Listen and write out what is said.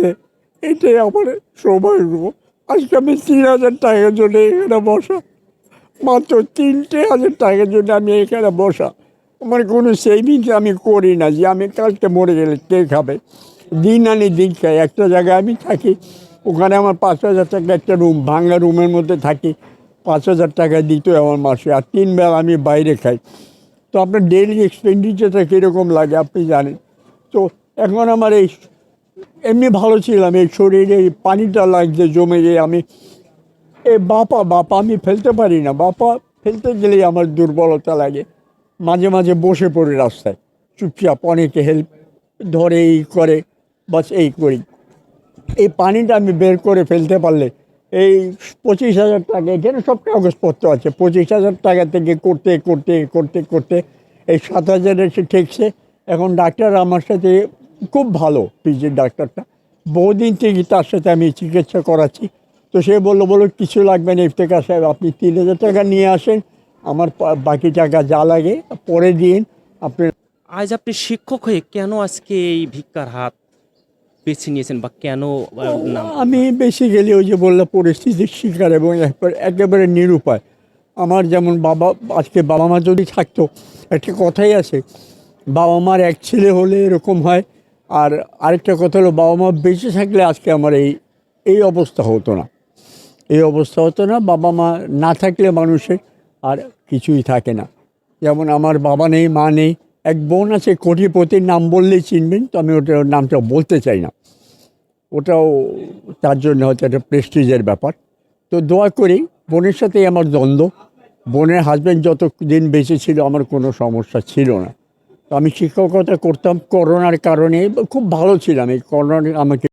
আছে এটাই আমার সৌভাগ্য আজকে আমি তিন হাজার টাকার জন্য এখানে বসা। মাত্র তিনটে হাজার টাকার জন্য আমি এখানে বসা। আমার কোনো সেভিংস আমি করি না যে আমি কালকে মরে গেলে কে খাবে। দিন আনি দিন খাই। একটা জায়গায় আমি থাকি, ওখানে আমার পাঁচ হাজার টাকা একটা রুম ভাঙা রুমের মধ্যে থাকি। পাঁচ হাজার টাকা দিত আমার মাসে আর তিন বেলা আমি বাইরে খাই। তো আপনার ডেইলি এক্সপেন্ডিচারটা কীরকম লাগে আপনি জানেন। তো এখন আমার এই এমনি ভালো ছিলাম, এই শরীরে এই পানিটা লাগছে, জমে গিয়ে আমি, এ বাপা বাপা, আমি ফেলতে পারি না। বাপা ফেলতে গেলেই আমার দুর্বলতা লাগে। মাঝে মাঝে বসে পড়ি রাস্তায়। চুপচাপ অনেকে হেল্প ধরে, এই করে, বাস এই করি। এই পানিটা আমি বের করে ফেলতে পারলে এই পঁচিশ হাজার টাকা, এখানে সব কাগজপত্র আছে। পঁচিশ হাজার টাকা থেকে করতে করতে করতে করতে এই সাত হাজার এসে ঠেকছে। এখন ডাক্তার আমার সাথে খুব ভালো পিজির ডাক্তারটা। বহুদিন থেকে তার সাথে আমি চিকিৎসা করাচ্ছি। তো সে বলল বলো কিছু লাগবে না ইফতেকার সাহেব আপনি তিন হাজার টাকা নিয়ে আসেন। আমার বাকি টাকা যা লাগে পরে দিন। আপনি আজ আপনি শিক্ষক হয়ে কেন আজকে এই ভিক্ষার হাত বেছে নিয়েছেন বা কেন আমি বেসিক্যালি ওই যে বললাম পরিস্থিতির শিকার এবং একবার- একেবারে নিরুপায়। আমার যেমন বাবা আজকে বাবা মা যদি থাকতো একটা কথাই আছে বাবা মার এক ছেলে হলে এরকম হয় আর আরেকটা কথা হলো বাবা মা বেঁচে থাকলে আজকে আমার এই এই অবস্থা হতো না। এই অবস্থা হতো না বাবা মা না থাকলে মানুষের আর কিছুই থাকে না। যেমন আমার বাবা নেই, মা নেই, এক বোন আছে, কোটিপতির নাম বললেই চিনবেন, তো আমি ওটার নামটা বলতে চাই না। ওটাও তার জন্য হয়তো একটা প্রেস্টিজের ব্যাপার। তো দোয়া করি, বোনের সাথেই আমার দ্বন্দ্ব। বোনের হাজব্যান্ড যত দিন বেঁচে ছিল, আমার কোনো সমস্যা ছিল না। আমি শিক্ষকতা করতাম করোনার কারণে খুব ভালো ছিলাম। এই করোনার আমাকে